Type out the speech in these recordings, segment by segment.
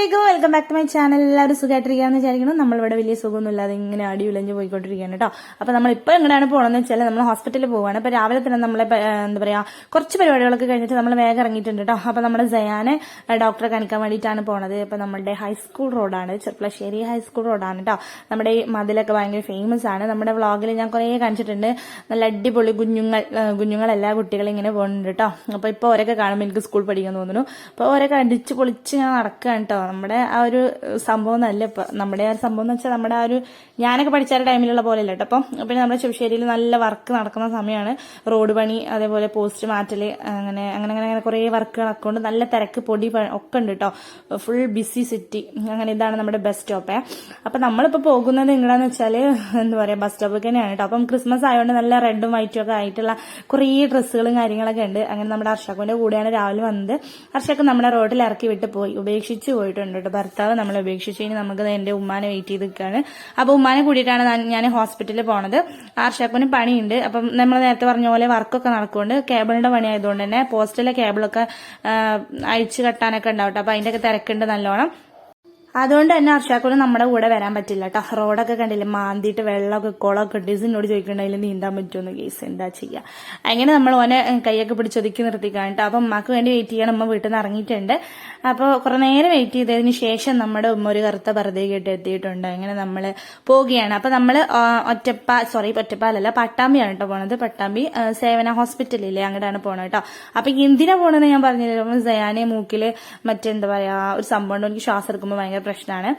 അസ്സലാമലൈക്കും. Welcome back to my channel എല്ലാവരും സുഖമായിട്ടിരിക്കുകയെന്ന് വിചാരിക്കണം നമ്മളിവിടെ വലിയ സുഖമൊന്നും ഇല്ലാതെ ഇങ്ങനെ അടി ഉലഞ്ഞ് പോയിക്കൊണ്ടിരിക്കുകയാണ് കേട്ടോ. അപ്പോൾ നമ്മളിപ്പോൾ എങ്ങനെയാണ് പോകണമെന്ന് വെച്ചാൽ നമ്മൾ ഹോസ്പിറ്റലിൽ പോവുകയാണ് അപ്പോൾ രാവിലെ തന്നെ നമ്മളെ എന്താ പറയുക കുറച്ച് പരിപാടികളൊക്കെ കഴിഞ്ഞിട്ട് നമ്മൾ വേഗം ഇറങ്ങിയിട്ടുണ്ട് കേട്ടോ. അപ്പോൾ നമ്മുടെ ജയാനെ ഡോക്ടറെ കാണിക്കാൻ വേണ്ടിയിട്ടാണ് പോണത്. അപ്പോൾ നമ്മുടെ ഹൈസ്കൂൾ റോഡാണ് ചെർപ്പളശ്ശേരി ഹൈസ്കൂൾ റോഡാണ് കേട്ടോ. നമ്മുടെ ഈ മതിലൊക്കെ ഭയങ്കര ഫേമസ് ആണ്. നമ്മുടെ വ്ളോഗിൽ ഞാൻ കുറേ കാണിച്ചിട്ടുണ്ട്. നല്ല അടിപൊളി കുഞ്ഞുങ്ങൾ കുഞ്ഞുങ്ങൾ എല്ലാ കുട്ടികളും ഇങ്ങനെ പോകുന്നുണ്ട് കേട്ടോ. അപ്പോൾ ഇപ്പോൾ ഓരൊക്കെ കാണുമ്പോൾ എനിക്ക് സ്കൂൾ പഠിക്കാൻ തോന്നുന്നു. അപ്പോൾ ഓരൊക്കെ അടിച്ച് പൊളിച്ച് ഞാൻ നടക്കുകയാണ് കേട്ടോ. നമ്മുടെ ആ ഒരു സംഭവം എന്നല്ല ഇപ്പം നമ്മുടെ ആ ഒരു സംഭവം എന്ന് വെച്ചാൽ നമ്മുടെ ആ ഒരു ഞാനൊക്കെ പഠിച്ച ടൈമിലുള്ള പോലെ അല്ല കേട്ടോ. അപ്പം പിന്നെ നമ്മുടെ ചെറുശ്ശേരിയിൽ നല്ല വർക്ക് നടക്കുന്ന സമയമാണ് റോഡ് പണി അതേപോലെ പോസ്റ്റ് മാറ്റൽ അങ്ങനെ അങ്ങനെ അങ്ങനെ അങ്ങനെ കുറേ വർക്കുകളൊക്കെ ഉണ്ട്. നല്ല തിരക്ക് പൊടി ഒക്കെ ഉണ്ട് കേട്ടോ. ഫുൾ ബിസി സിറ്റി അങ്ങനെ ഇതാണ് നമ്മുടെ ബസ് സ്റ്റോപ്പേ അപ്പം നമ്മളിപ്പോൾ പോകുന്നത് നിങ്ങളെന്ന് വെച്ചാൽ എന്താ പറയുക ബസ് സ്റ്റോപ്പിൽ തന്നെയാണ് കേട്ടോ. അപ്പം ക്രിസ്മസ് ആയതുകൊണ്ട് നല്ല റെഡും വൈറ്റും ഒക്കെ ആയിട്ടുള്ള കുറേ ഡ്രസ്സുകളും കാര്യങ്ങളൊക്കെ ഉണ്ട്. അങ്ങനെ നമ്മുടെ അർഷാക്കുവിന്റെ കൂടെയാണ് രാവിലെ വന്നത്. അർഷക്ക് നമ്മുടെ റോഡിൽ ഇറക്കി വിട്ട് പോയി. ഉപേക്ഷിച്ച് പോയിട്ടുണ്ട് കേട്ടോ. ഭർത്താവ് നമ്മൾ ഉപേക്ഷിച്ച് ഇനി നമുക്ക് എന്റെ ഉമ്മാനെ വെയിറ്റ് ചെയ്ത് നിൽക്കുകയാണ് അപ്പൊ ഉമ്മാനെ കൂടിയിട്ടാണ് ഞാൻ- ഹോസ്പിറ്റലിൽ പോണത്. ആർഷാപ്പിന് പണിയുണ്ട്. അപ്പം നമ്മൾ നേരത്തെ പറഞ്ഞ പോലെ വർക്കൊക്കെ നടക്കുന്നുണ്ട്. കേബിളിന്റെ പണി ആയതുകൊണ്ട് തന്നെ പോസ്റ്റിലെ കേബിളൊക്കെ അഴിച്ചു കെട്ടാനൊക്കെ ഉണ്ടാവും അപ്പോൾ ഒക്കെ തിരക്കുണ്ട് നല്ലോണം. അതുകൊണ്ട് തന്നെ അർഷാക്കൂടെ നമ്മുടെ കൂടെ വരാൻ പറ്റില്ല കേട്ടോ. റോഡൊക്കെ കണ്ടില്ലേ മാന്തിയിട്ട് വെള്ളമൊക്കെ കുളമൊക്കെ ഉണ്ട് ഇതിനോട് ചോദിക്കണ്ടെങ്കിൽ നീന്താൻ പറ്റുമെന്ന് കേസ് എന്താ ചെയ്യുക അങ്ങനെ നമ്മൾ ഓനെ കൈയൊക്കെ പിടിച്ച് പിടിച്ചൊതുക്കി നിർത്തിക്കാൻ കേട്ടോ. അപ്പം ഉമ്മക്ക് വേണ്ടി വെയിറ്റ് ചെയ്യണം. ഉമ്മ വീട്ടിൽ നിന്ന് ഇറങ്ങിയിട്ടുണ്ട്. അപ്പോൾ കുറെ നേരം വെയിറ്റ് ചെയ്തതിന് ശേഷം നമ്മുടെ ഉമ്മ ഒരു കറുത്ത വെറുതെ കേട്ട് എത്തിയിട്ടുണ്ട്. അങ്ങനെ നമ്മൾ പോവുകയാണ്. അപ്പം നമ്മൾ ഒറ്റപ്പ സോറി ഒറ്റപ്പാലല്ല പട്ടാമ്പിയാണ് കേട്ടോ പോണത്. പട്ടാമ്പി സേവന ഹോസ്പിറ്റലില്ലേ അങ്ങോട്ടാണ് പോണത് കേട്ടോ. അപ്പം എന്തിനാ പോണെന്ന് ഞാൻ പറഞ്ഞില്ല സയാനെ മൂക്കിൽ മറ്റെന്താ പറയുക ഒരു സംഭവം എനിക്ക് ശ്വാസം എടുക്കുമ്പോൾ ഭയങ്കര പ്രശ്നമാണ്.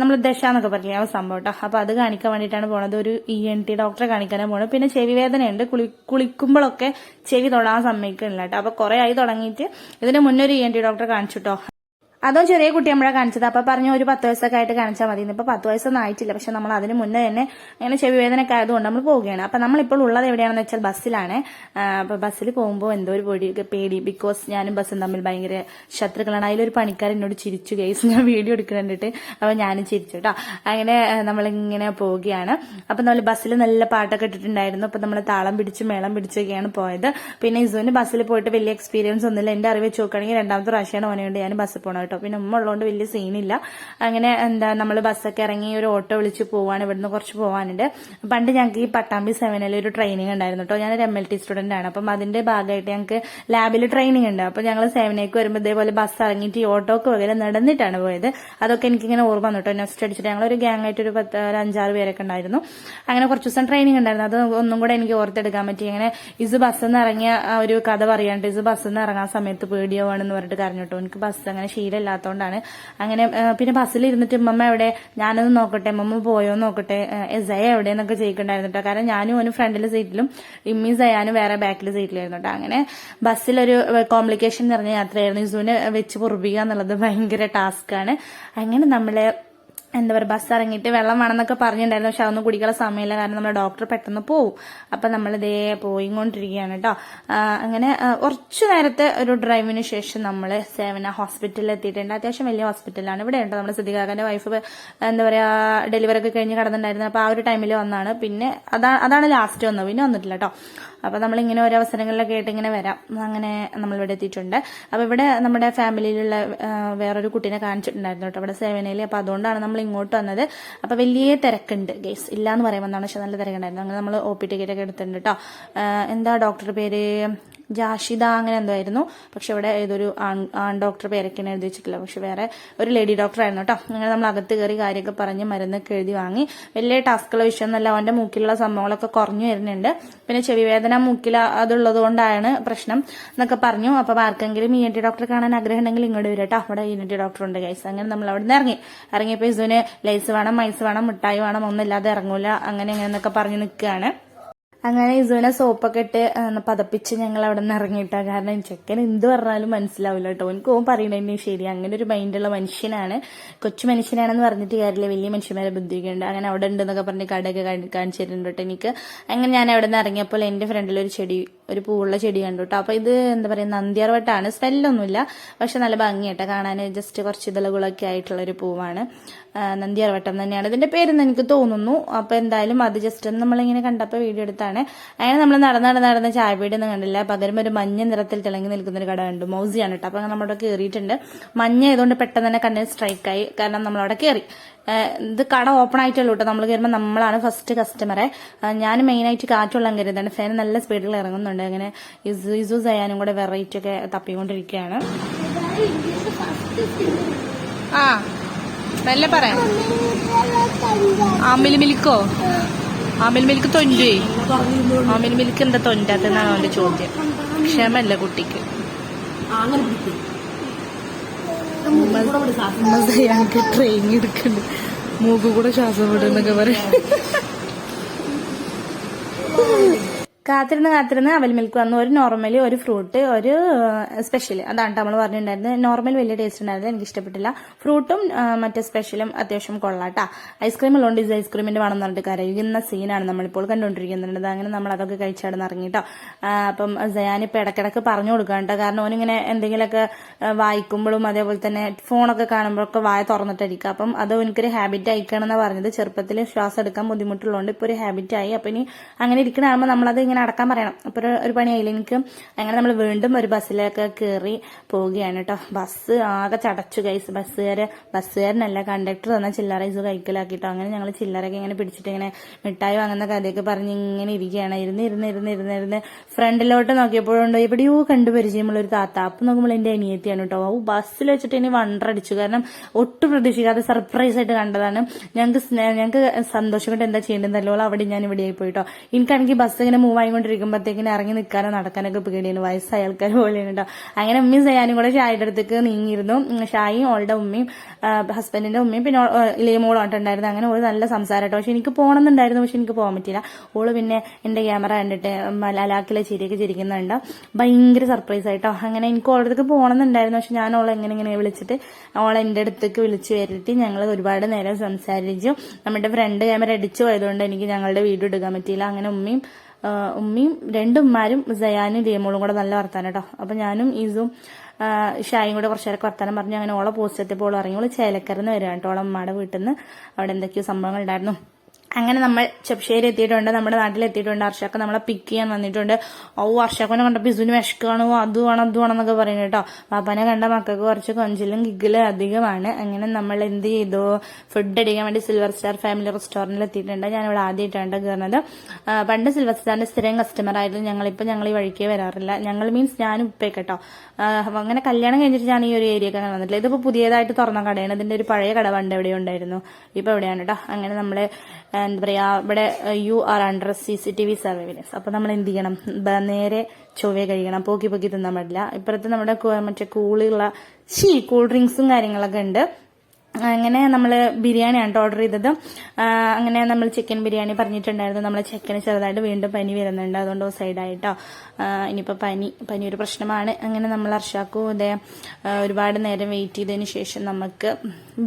നമ്മൾ ദശ എന്നൊക്കെ ഒരു സംഭവം കേട്ടോ അപ്പൊ അത് കാണിക്കാൻ വേണ്ടിയിട്ടാണ് പോണത്. ഒരു ഇ എൻ ടി ഡോക്ടറെ കാണിക്കാനാണ് പോണത്. പിന്നെ ചെവി വേദനയുണ്ട്. കുളി കുളിക്കുമ്പോഴൊക്കെ ചെവി തൊടാൻ സമ്മതിക്കുന്നില്ല കേട്ടോ അപ്പൊ കുറെ ആയി തുടങ്ങിയിട്ട് ഇതിന് മുന്നേ ഒരു ഇ എൻ ടി ഡോക്ടറെ കാണിച്ചു കേട്ടോ അതും ചെറിയ കുട്ടി നമ്മളെ കാണിച്ചത്. അപ്പൊ പറഞ്ഞു ഒരു പത്ത് വയസ്സൊക്കെ ആയിട്ട് കാണിച്ചാൽ മതി. ഇപ്പൊ പത്ത് വയസ്സൊന്നും ആയിട്ടില്ല. പക്ഷെ നമ്മൾ അതിന് മുന്നേ തന്നെ അങ്ങനെ ചെവി വേദനയൊക്കെ ആയതുകൊണ്ട് നമ്മൾ പോവുകയാണ്. അപ്പൊ നമ്മളിപ്പോൾ ഉള്ളത് എവിടെയാണെന്ന് വെച്ചാൽ ബസ്സിലാണ്. അപ്പൊ ബസ്സിൽ പോകുമ്പോൾ എന്തോ ഒരു പേടി പേടി. ബിക്കോസ് ഞാനും ബസ്സും തമ്മിൽ ഭയങ്കര ശത്രുക്കളാണ്. അതിലൊരു പണിക്കാരൻ എന്നോട് ചിരിച്ചു. കേസ് ഞാൻ വീഡിയോ എടുക്കുന്നുണ്ടിട്ട് അപ്പൊ ഞാനും ചിരിച്ചു കേട്ടോ. അങ്ങനെ നമ്മളിങ്ങനെ പോവുകയാണ്. അപ്പൊ നമ്മൾ ബസ്സിൽ നല്ല പാട്ടൊക്കെ ഇട്ടിട്ടുണ്ടായിരുന്നു. അപ്പൊ നമ്മൾ താളം പിടിച്ച് മേളം പിടിച്ചൊക്കെയാണ് പോയത്. പിന്നെ ഇസുവിന് ബസ്സിൽ പോയിട്ട് വലിയ എക്സ്പീരിയൻസ് ഒന്നുമില്ല. എന്റെ അറിവ് വെച്ച് നോക്കുകയാണെങ്കിൽ രണ്ടാമത്തെ പ്രാവശ്യമാണ് ഓനെ കൊണ്ട് ഞാൻ ബസ്സിൽ പോകണം കേട്ടോ. പിന്നെ ഉമ്മ ഉള്ളതുകൊണ്ട് വലിയ സീനില്ല. അങ്ങനെ എന്താ നമ്മൾ ബസ്സൊക്കെ ഇറങ്ങി ഒരു ഓട്ടോ വിളിച്ച് പോവാണ്. ഇവിടുന്ന് കുറച്ച് പോവാനുണ്ട്. പണ്ട് ഞങ്ങൾക്ക് ഈ പട്ടാമ്പി സെവനിൽ ഒരു ട്രെയിനിങ് ഉണ്ടായിരുന്നു കേട്ടോ ഞാനൊരു എം എൽ ടി സ്റ്റുഡന്റ് ആണ്. അപ്പം അതിന്റെ ഭാഗമായിട്ട് ഞങ്ങൾക്ക് ലാബിൽ ട്രെയിനിങ് ഉണ്ട്. അപ്പൊ ഞങ്ങൾ സെവനേക്ക് വരുമ്പോൾ ഇതേപോലെ ബസ് ഇറങ്ങിയിട്ട് ഈ ഓട്ടോക്ക് പകരം നടന്നിട്ടാണ് പോയത്. അതൊക്കെ എനിക്കിങ്ങനെ ഓർമ്മ വന്നു കേട്ടോ നെക്സ്റ്റ് അടിച്ചിട്ട് ഞങ്ങൾ ഒരു ഗ്യാങ് ആയിട്ട് ഒരു പത്ത് ഒരു അഞ്ചാറ് പേരൊക്കെ ഉണ്ടായിരുന്നു. അങ്ങനെ കുറച്ച് ദിവസം ട്രെയിനിങ് ഉണ്ടായിരുന്നു. അത് ഒന്നും കൂടെ എനിക്ക് ഓർത്തെടുക്കാൻ പറ്റി. അങ്ങനെ ഇത് ബസ്സിൽ നിന്ന് ഇറങ്ങിയ ഒരു കഥ പറയാണ്ട് ഇത് നിന്ന് ഇറങ്ങാൻ സമയത്ത് പേടിയാവാണെന്ന് പറഞ്ഞിട്ട് കരഞ്ഞു കേട്ടോ എനിക്ക് ബസ് അങ്ങനെ ശീലമില്ലാത്തതുകൊണ്ടാണ് അങ്ങനെ പിന്നെ ബസ്സിൽ ഇരുന്നിട്ട് ഉമ്മമ്മ എവിടെ? ഞാനൊന്ന് നോക്കട്ടെ ഉമ്മമ്മ പോയോ നോക്കട്ടെ. എസയ എവിടെയെന്നൊക്കെ ചോദിക്കണ്ടായിരുന്നു കേട്ടോ കാരണം ഞാനും ഒരു ഫ്രണ്ടിലെ സീറ്റിലും ഇമ്മി സയാനും വേറെ ബാക്കിലെ സീറ്റിലായിരുന്നു കേട്ടോ അങ്ങനെ ബസ്സിലൊരു കോംപ്ലിക്കേഷൻ നിറഞ്ഞ യാത്രയായിരുന്നു. ഇസുവിനെ വെച്ച് പൊറുപ്പിക്കുക എന്നുള്ളത് ഭയങ്കര ടാസ്ക്കാണ് അങ്ങനെ നമ്മൾ എന്താ പറയുക ബസ് ഇറങ്ങിയിട്ട് വെള്ളം വേണമെന്നൊക്കെ പറഞ്ഞിട്ടുണ്ടായിരുന്നു. പക്ഷെ അതൊന്നും കുടിക്കാനുള്ള സമയമില്ല. കാരണം നമ്മുടെ ഡോക്ടർ പെട്ടെന്ന് പോവും. അപ്പം നമ്മൾ ഇതേ പോയിക്കൊണ്ടിരിക്കുകയാണ് കേട്ടോ അങ്ങനെ കുറച്ചു നേരത്തെ ഒരു ഡ്രൈവിന് ശേഷം നമ്മൾ സേവന ഹോസ്പിറ്റലിൽ എത്തിയിട്ടുണ്ട്. അത്യാവശ്യം വലിയ ഹോസ്പിറ്റലാണ് ഇവിടെ ഉണ്ട് നമ്മുടെ സിദ്ധികാക്കാന്റെ വൈഫ് എന്താ പറയുക ഡെലിവറി ഒക്കെ കഴിഞ്ഞ് കടന്നിട്ടുണ്ടായിരുന്നു അപ്പോൾ ആ ഒരു ടൈമിൽ വന്നാണ്. പിന്നെ അതാ അതാണ് ലാസ്റ്റ് വന്നത്. പിന്നെ വന്നിട്ടില്ല കേട്ടോ അപ്പോൾ നമ്മളിങ്ങനെ ഓരോ അവസരങ്ങളിലൊക്കെ ആയിട്ട് ഇങ്ങനെ വരാം. അങ്ങനെ നമ്മൾ ഇവിടെ എത്തിയിട്ടുണ്ട്. അപ്പോൾ ഇവിടെ നമ്മുടെ ഫാമിലിയിലുള്ള വേറൊരു കുട്ടീനെ കാണിച്ചിട്ടുണ്ടായിരുന്നു കേട്ടോ അവിടെ സേവനയിൽ അപ്പോൾ അതുകൊണ്ടാണ് നമ്മൾ ഇങ്ങോട്ട് വന്നത്. അപ്പോൾ വലിയ തിരക്കുണ്ട് ഗേസ് ഇല്ല എന്ന് പറയുമ്പോൾ എന്താണ്? പക്ഷെ നല്ല തിരക്കുണ്ടായിരുന്നു. അങ്ങനെ നമ്മൾ ഒ പി ടിക്കറ്റ് ഒക്കെ എടുത്തിട്ടുണ്ട് കേട്ടോ എന്താ ഡോക്ടറുടെ പേര്? ജാഷിദ അങ്ങനെ എന്തായിരുന്നു. പക്ഷെ ഇവിടെ ഏതൊരു ആൺ ആൺ ഡോക്ടർ പേരൊക്കെയാണ് എഴുതി വെച്ചിട്ടില്ല പക്ഷെ വേറെ ഒരു ലേഡി ഡോക്ടർ ആയിരുന്നു കേട്ടോ അങ്ങനെ നമ്മൾ അകത്ത് കയറി കാര്യമൊക്കെ പറഞ്ഞ് മരുന്നൊക്കെ എഴുതി വാങ്ങി. വലിയ ടാസ്കുള്ള വിഷയമൊന്നുമല്ല. അവന്റെ മൂക്കിലുള്ള സംഭവങ്ങളൊക്കെ കുറഞ്ഞു വരുന്നുണ്ട്. പിന്നെ ചെവി വേദന മൂക്കിൽ അതുള്ളത് കൊണ്ടാണ് പ്രശ്നം എന്നൊക്കെ പറഞ്ഞു. അപ്പൊ ആർക്കെങ്കിലും ഇ എൻ ടി ഡോക്ടറെ കാണാൻ ആഗ്രഹം ഉണ്ടെങ്കിൽ ഇങ്ങോട്ട് വരും കേട്ടോ അവിടെ ഇ എൻ ടി ഡോക്ടർ ഉണ്ട് ഗൈസ് അങ്ങനെ നമ്മൾ അവിടെ നിന്ന് ഇറങ്ങി. ഇറങ്ങിയപ്പോൾ ഇസുവിന് ലൈസ് വേണം മൈസ് വേണം മിഠായി വേണം ഒന്നുമില്ലാതെ ഇറങ്ങൂല. അങ്ങനെ അങ്ങനെ എന്നൊക്കെ പറഞ്ഞു നിൽക്കുകയാണ്. അങ്ങനെ ഇസുവിനെ സോപ്പൊക്കെ ഇട്ട് പതപ്പിച്ച് ഞങ്ങൾ അവിടെ നിന്ന് ഇറങ്ങിയിട്ടാ. കാരണം ചെക്കൻ എന്ത് പറഞ്ഞാലും മനസ്സിലാവില്ല കേട്ടോ. എനിക്ക് ഓൻ പറയണതന്നെ ശരി. അങ്ങനെ ഒരു മൈൻഡുള്ള മനുഷ്യനാണ്. കൊച്ചു മനുഷ്യനാണെന്ന് പറഞ്ഞിട്ട് കാര്യമില്ല. വലിയ മനുഷ്യന്മാരെ ബുദ്ധിയൊക്കെ ഉണ്ട് അങ്ങനെ അവിടെ ഉണ്ടെന്നൊക്കെ പറഞ്ഞ് കടയൊക്കെ കാണിച്ചിട്ടുണ്ട് കേട്ടോ എനിക്ക്. അങ്ങനെ ഞാൻ അവിടെ നിന്ന് ഇറങ്ങിയപ്പോൾ എന്റെ ഫ്രണ്ടിൽ ഒരു ചെടി ഒരു പൂവുള്ള ചെടി കണ്ടു കേട്ടോ അപ്പൊ ഇത് എന്താ പറയുക നന്ദിയാർവട്ടാണ് സ്മെല്ലൊന്നുമില്ല. പക്ഷെ നല്ല ഭംഗിയായിട്ട് കാണാൻ. ജസ്റ്റ് കുറച്ച് ഇതളുകളൊക്കെ ആയിട്ടുള്ള ഒരു പൂവാണ് നന്ദിയാർ നന്ദിയാർവട്ടം തന്നെയാണ്. ഇതിന്റെ പേരെന്ന് എനിക്ക് തോന്നുന്നു. അപ്പൊ എന്തായാലും അത് ജസ്റ്റ് നമ്മളിങ്ങനെ കണ്ടപ്പോൾ വീഡിയോ എടുത്താണ്. അങ്ങനെ നമ്മൾ നടന്ന് നടന്ന് നടന്ന് ചായ വീടൊന്നും കണ്ടില്ല. പകരം ഒരു മഞ്ഞ നിറത്തിൽ തിളങ്ങി നിൽക്കുന്ന ഒരു കട കണ്ടു. മൗസിയാണ് കേട്ടോ അപ്പൊ നമ്മളവിടെ കയറിയിട്ടുണ്ട് മഞ്ഞ ആയതുകൊണ്ട് പെട്ടെന്ന് തന്നെ കണ്ണിൽ സ്ട്രൈക്കായി കാരണം നമ്മളവിടെ കയറി ഇത് കട ഓപ്പൺ ആയിട്ടുള്ളൂ കേട്ടോ. നമ്മൾ കയറുമ്പോൾ നമ്മളാണ് ഫസ്റ്റ് കസ്റ്റമറെ ഞാൻ മെയിനായിട്ട് കാറ്റുള്ള കരുതാണ് ഫാൻ നല്ല സ്പീഡിൽ ഇറങ്ങുന്നുണ്ട്. അങ്ങനെ ഇസു ചെയ്യാനും കൂടെ വെറൈറ്റി ഒക്കെ തപ്പിക്കൊണ്ടിരിക്കുകയാണ്. ആ നല്ല പറയാം. ആമിൽ മിൽക്കോ? ആമിൽ മിൽക്ക് തൊൻഡേ ആമിൽ മിൽക്ക് എന്താ തൊണ്ടാത്തെന്നാണ് അവന്റെ ചോദ്യം. ക്ഷമല്ല കുട്ടിക്ക്. അങ്ങനെ ഞങ്ങൾക്ക് ട്രെയിൻ എടുക്കണ്ട്. മൂക്ക് കൂടെ ശ്വാസം വിടുന്നൊക്കെ പറയും. കാത്തിരുന്ന് കാത്തിരുന്ന് അവൽ മിൽക്ക് വന്നു. ഒരു നോർമലി ഒരു ഫ്രൂട്ട് ഒരു സ്പെഷ്യൽ അതാണ് നമ്മൾ പറഞ്ഞിട്ടുണ്ടായിരുന്നത്. നോർമൽ വലിയ ടേസ്റ്റ് ഉണ്ടായിരുന്നില്ല എനിക്ക് ഇഷ്ടപ്പെട്ടില്ല. ഫ്രൂട്ടും മറ്റേ സ്പെഷ്യലും അത്യാവശ്യം കൊള്ളാട്ടാ ഐസ്ക്രീം ഉള്ളതുകൊണ്ട് ഇത് ഐസ്ക്രീമിന്റെ വേണം പറഞ്ഞിട്ട് കരയുന്ന സീനാണ് നമ്മളിപ്പോൾ കണ്ടുകൊണ്ടിരിക്കുന്നുണ്ട് അങ്ങനെ നമ്മൾ അതൊക്കെ കഴിച്ചാടുന്ന് ഇറങ്ങിട്ടോ അപ്പം ഇപ്പൊ ഇടക്കിടക്ക് പറഞ്ഞു കൊടുക്കാം കേട്ടോ കാരണം ഓനിങ്ങനെ എന്തെങ്കിലുമൊക്കെ വായിക്കുമ്പോഴും അതേപോലെ തന്നെ ഫോണൊക്കെ കാണുമ്പോഴൊക്കെ വായ തുറന്നിട്ടിരിക്കുക അപ്പം അത് എനിക്കൊരു ഹാബിറ്റ് ആയിക്കണം എന്ന് പറഞ്ഞത്. ചെറുപ്പത്തിൽ ശ്വാസം എടുക്കാൻ ബുദ്ധിമുട്ടുള്ളതുകൊണ്ട് ഇപ്പോൾ ഒരു ഹാബിറ്റ് ആയി. അപ്പൊ ഇനി അങ്ങനെ ഇരിക്കണമാകുമ്പോൾ നമ്മളത് ഇങ്ങനെ അടക്കാൻ പറയണം. അപ്പൊ ഒരു- പണി പണിയായില്ല? എനിക്ക് അങ്ങനെ നമ്മൾ വീണ്ടും ഒരു ബസ്സിലൊക്കെ കയറി പോവുകയാണ് കേട്ടോ ബസ് ആകെ ചടച്ചു കൈസ് ബസ്സുകാര് ബസ്സുകാരനല്ല കണ്ടക്ടർ തന്നെ ചില്ലറ ഐസ് കൈക്കലാക്കിട്ടോ. അങ്ങനെ ഞങ്ങൾ ചില്ലറൊക്കെ ഇങ്ങനെ പിടിച്ചിട്ട് ഇങ്ങനെ മിഠായി വാങ്ങുന്ന കഥയൊക്കെ പറഞ്ഞ് ഇങ്ങനെ ഇരിക്കുകയാണ്. ഇരുന്ന് ഇരുന്ന് ഇരുന്ന് ഇരുന്ന് ഇരുന്ന് ഫ്രണ്ടിലോട്ട് നോക്കിയപ്പോഴുണ്ടോ എവിടെയോ കണ്ടു പരിചയമുള്ള ഒരു താത്ത. അപ്പൊ നോക്കുമ്പോൾ എന്റെ അനിയത്തിയാണ് കേട്ടോ ഓ ബസ്സിൽ വെച്ചിട്ട് ഇനി വണ്ടടിച്ചു കാരണം ഒട്ടും പ്രതീക്ഷിക്കാതെ സർപ്രൈസ് ആയിട്ട് കണ്ടതാണ്. ഞങ്ങൾക്ക് ഞങ്ങൾക്ക് സന്തോഷം കൊണ്ട് എന്താ ചെയ്യേണ്ടതല്ലോ അവിടെ ഞാൻ ഇവിടെ ആയി പോയിട്ടോ എനിക്കാണെങ്കിൽ ബസ് ഇങ്ങനെ മൂവ് ആയിക്കൊണ്ടിരിക്കുമ്പോഴത്തേക്കിന് ഇറങ്ങി നിൽക്കാനോ നടക്കാനൊക്കെ പേടിയാണ്. വയസ്സായ ആൾക്കാർ പോലെയാണ് കേട്ടോ അങ്ങനെ ഉമ്മയും സയാനും കൂടെ ഷായുടെ അടുത്തേക്ക് നീങ്ങിയിരുന്നു. ഷായും ഓളുടെ ഉമ്മയും ഹസ്ബൻഡിന്റെ ഉമ്മയും പിന്നെ ഇലേ ഇളയ മോളും അങ്ങനെ ഒരു നല്ല സംസാരം കേട്ടോ പക്ഷെ എനിക്ക് പോകണമെന്നുണ്ടായിരുന്നു പക്ഷെ എനിക്ക് പോകാൻ പറ്റില്ല ഓൾ പിന്നെ എന്റെ ക്യാമറ കണ്ടിട്ട് ലലാക്കിലെ ചിരിയൊക്കെ ചിരിക്കുന്നുണ്ട്. ഭയങ്കര സർപ്രൈസ് ആയിട്ടോ. അങ്ങനെ എനിക്ക് ഓളുടെ അടുത്തേക്ക് പോകണമെന്നുണ്ടായിരുന്നു പക്ഷെ ഞാൻ ഓളെ എങ്ങനെ ഇങ്ങനെ വിളിച്ചിട്ട് ഓളെ എന്റെ അടുത്തേക്ക് വിളിച്ചു വരുത്തി ഞങ്ങൾ ഒരുപാട് നേരം സംസാരിച്ചു. നമ്മുടെ ഫ്രണ്ട് ക്യാമറ അടിച്ചു പോയതുകൊണ്ട് എനിക്ക് ഞങ്ങളുടെ വീഡിയോ എടുക്കാൻ പറ്റിയില്ല. അങ്ങനെ ഉമ്മയും ഉമ്മയും രണ്ടുമ്മാരും സയാനും രേമോളും കൂടെ നല്ല വർത്താനം കേട്ടോ അപ്പൊ ഞാനും ഈസും ഷായും കൂടെ കുറച്ചു നേരമൊക്കെ വർത്താനം പറഞ്ഞു അങ്ങനെ ഓളെ പോസ്റ്റ് എത്തിയപ്പോൾ ഇറങ്ങി ഓൾ ചേലക്കരന്ന് വരിക കേട്ടോ ഓളെ അമ്മയുടെ വീട്ടിൽ നിന്ന് അവിടെ എന്തൊക്കെയോ സംഭവങ്ങൾ ഉണ്ടായിരുന്നു. അങ്ങനെ നമ്മൾ ചെപ്ഷേരി എത്തിയിട്ടുണ്ട് നമ്മുടെ നാട്ടിൽ എത്തിയിട്ടുണ്ട് അർഷാക്ക നമ്മളെ പിക്ക് ചെയ്യാൻ വന്നിട്ടുണ്ട്. ഓ അർഷാക്കനെ കണ്ട ഇസുവിന് വിഷക്കാണോ അത് വേണം അത് വേണം എന്നൊക്കെ പറയുന്നു കേട്ടോ. പാപ്പനെ കണ്ട മക്കൾക്ക് കുറച്ച് കൊഞ്ചിലും ഗിഗിലും അധികമാണ്. അങ്ങനെ നമ്മൾ എന്ത് ചെയ്തു? ഫുഡ് അടിക്കാൻ വേണ്ടി സിൽവർ സ്റ്റാർ ഫാമിലി റെസ്റ്റോറന്റിൽ എത്തിയിട്ടുണ്ട്. ഞാൻ ഇവിടെ ആദ്യമായിട്ടാണ് കയറുന്നത്. പണ്ട് സിൽവർ സ്റ്റാറിന്റെ സ്ഥിരം കസ്റ്റമർ ആയിരുന്നു. ഞങ്ങളിപ്പോൾ ഞങ്ങൾ ഈ വഴിക്ക് വരാറില്ല. ഞങ്ങൾ മീൻസ് ഞാനും ഉപ്പേ കേട്ടോ. അങ്ങനെ കല്യാണം കഴിഞ്ഞിട്ട് ഞാൻ ഈ ഒരു ഏരിയക്ക് അങ്ങനെ വന്നിട്ടില്ല ഇതിപ്പോ പുതിയതായിട്ട് തുറന്ന കടയാണ്. ഇതിന്റെ ഒരു പഴയ കട പണ്ട് എവിടെ ഉണ്ടായിരുന്നു. ഇപ്പൊ എവിടെയാണ് കേട്ടോ. അങ്ങനെ നമ്മൾ ആ, എന്താ പറയാ ഇവിടെ you are under C C T V surveillance അപ്പൊ നമ്മൾ എന്ത് ചെയ്യണം? നേരെ ചൊവ്വയെ കഴിക്കണം പോക്കി പോക്കി തിന്നാൻ പാടില്ല. ഇപ്പുറത്ത് നമ്മുടെ മറ്റേ കൂളിയുള്ള ഷീ കൂൾ ഡ്രിങ്ക്സും കാര്യങ്ങളൊക്കെ ഉണ്ട്. അങ്ങനെ നമ്മൾ ബിരിയാണിയാണ് ഓർഡർ ചെയ്തത്. അങ്ങനെ നമ്മൾ ചിക്കൻ ബിരിയാണി പറഞ്ഞിട്ടുണ്ടായിരുന്നു. നമ്മൾ ചിക്കന് ചെറുതായിട്ട് വീണ്ടും പനി വരുന്നുണ്ട്. അതുകൊണ്ട് സൈഡായിട്ടോ ഇനിയിപ്പോൾ പനി പനി ഒരു പ്രശ്നമാണ്. അങ്ങനെ നമ്മൾ അർഷാക്കും ഇതേ ഒരുപാട് നേരം വെയിറ്റ് ചെയ്തതിന് ശേഷം നമുക്ക്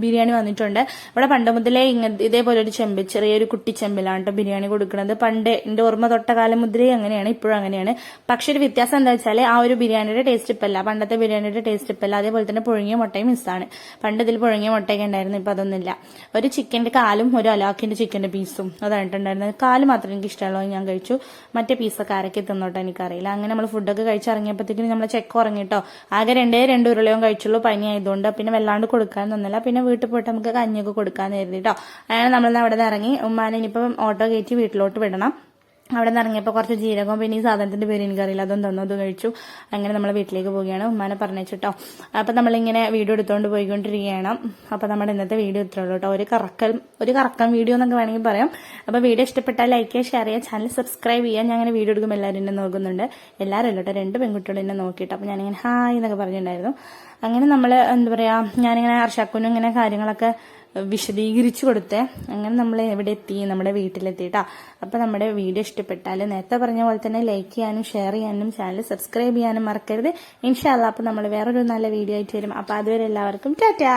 ബിരിയാണി വന്നിട്ടുണ്ട്. ഇവിടെ പണ്ട് മുതലേ ഇതേപോലെ ഒരു ചെമ്പ് ചെറിയൊരു കുട്ടി ചെമ്പിലാണ് കേട്ടോ ബിരിയാണി കൊടുക്കുന്നത്. പണ്ട് എന്റെ ഓർമ്മ തൊട്ട കാലം മുതലേ അങ്ങനെയാണ് ഇപ്പോഴും അങ്ങനെയാണ്. പക്ഷെ ഒരു വ്യത്യാസം എന്താ വെച്ചാൽ ആ ഒരു ബിരിയാണിയുടെ ടേസ്റ്റ് ഇപ്പല്ല. പണ്ടത്തെ ബിരിയാണിയുടെ ടേസ്റ്റ് ഇപ്പല്ല. അതേപോലെ തന്നെ പുഴുങ്ങിയ മുട്ടയും മിസ്സാണ്. പണ്ട് ഇതിൽ പുഴുങ്ങിയ ഉണ്ടായിരുന്നു ഇപ്പൊ അതൊന്നുമില്ല. ഒരു ചിക്കന്റെ കാലും ഒരു അലാക്കിന്റെ ചിക്കന്റെ പീസും അതായിട്ടുണ്ടായിരുന്നത് കാൽ മാത്രമേ എനിക്ക് ഇഷ്ടമുള്ളൂ ഞാൻ കഴിച്ചു. മറ്റേ പീസൊക്കെ ആരൊക്കെ തിന്നോട്ടെ എനിക്കറിയില്ല. അങ്ങനെ നമ്മൾ ഫുഡൊക്കെ കഴിച്ചിറങ്ങിയപ്പോഴത്തേക്കും നമ്മളെ ചെക്ക് ഉറങ്ങിട്ടോ. ആകെ രണ്ടേ രണ്ട് ഉരുളയും കഴിച്ചുള്ളൂ പനി ആയതുകൊണ്ട് പിന്നെ വല്ലാണ്ട് കൊടുക്കാൻ തന്നില്ല പിന്നെ വീട്ടിൽ പോയിട്ട് നമുക്ക് കഞ്ഞിയൊക്കെ കൊടുക്കാൻ കരുതിട്ടോ. അങ്ങനെ നമ്മൾ അവിടെ നിന്ന് ഇറങ്ങി. ഉമ്മാനെ ഇനിയിപ്പം ഓട്ടോ കയറ്റി വീട്ടിലോട്ട് വിടണം. അവിടെ നിന്ന് ഇറങ്ങിയപ്പോൾ കുറച്ച് ജീരകവും പിന്നെ ഈ സാധനത്തിന്റെ പേര് എനിക്കറിയില്ല. അതും തന്നു അത് കഴിച്ചു. അങ്ങനെ നമ്മൾ വീട്ടിലേക്ക് പോവുകയാണ്. ഉമ്മാനെ പറഞ്ഞിട്ടോ അപ്പൊ നമ്മളിങ്ങനെ വീഡിയോ എടുത്തുകൊണ്ട് പോയിക്കൊണ്ടിരിക്കുകയാണ്. അപ്പൊ നമ്മുടെ ഇന്നത്തെ വീഡിയോ ഇത്രേ ഉള്ളൂ കേട്ടോ. ഒരു കറക്കൽ ഒരു കറക്കം വീഡിയോ എന്നൊക്കെ വേണമെങ്കിൽ പറയാം. അപ്പൊ വീഡിയോ ഇഷ്ടപ്പെട്ടാൽ ലൈക്ക് ചെയ്യുക ഷെയർ ചെയ്യുക ചാനൽ സബ്സ്ക്രൈബ് ചെയ്യുക. ഞാൻ അങ്ങനെ വീഡിയോ എടുക്കുമ്പോൾ എല്ലാവരും എന്നെ നോക്കുന്നുണ്ട്. എല്ലാവരും അല്ലോട്ടോ രണ്ട് പെൺകുട്ടികളും എന്നെ നോക്കിയിട്ട്. അപ്പൊ ഞാനിങ്ങനെ ഹായ് എന്നൊക്കെ പറഞ്ഞിട്ടുണ്ടായിരുന്നു. അങ്ങനെ നമ്മൾ എന്താ പറയാ ഞാനിങ്ങനെ അർഷാക്കുനും ഇങ്ങനെ കാര്യങ്ങളൊക്കെ വിശദീകരിച്ചു കൊടുത്തേ. അങ്ങനെ നമ്മൾ എവിടെ എത്തി നമ്മുടെ വീട്ടിലെത്തിയിട്ടാ അപ്പൊ നമ്മുടെ വീഡിയോ ഇഷ്ടപ്പെട്ടാൽ നേരത്തെ പറഞ്ഞ പോലെ തന്നെ ലൈക്ക് ചെയ്യാനും ഷെയർ ചെയ്യാനും ചാനൽ സബ്സ്ക്രൈബ് ചെയ്യാനും മറക്കരുത്. ഇൻഷാല്ല അപ്പൊ നമ്മൾ വേറൊരു നല്ല വീഡിയോ ആയിട്ട് വരും. അപ്പൊ അതുവരെ എല്ലാവർക്കും ടാറ്റാ.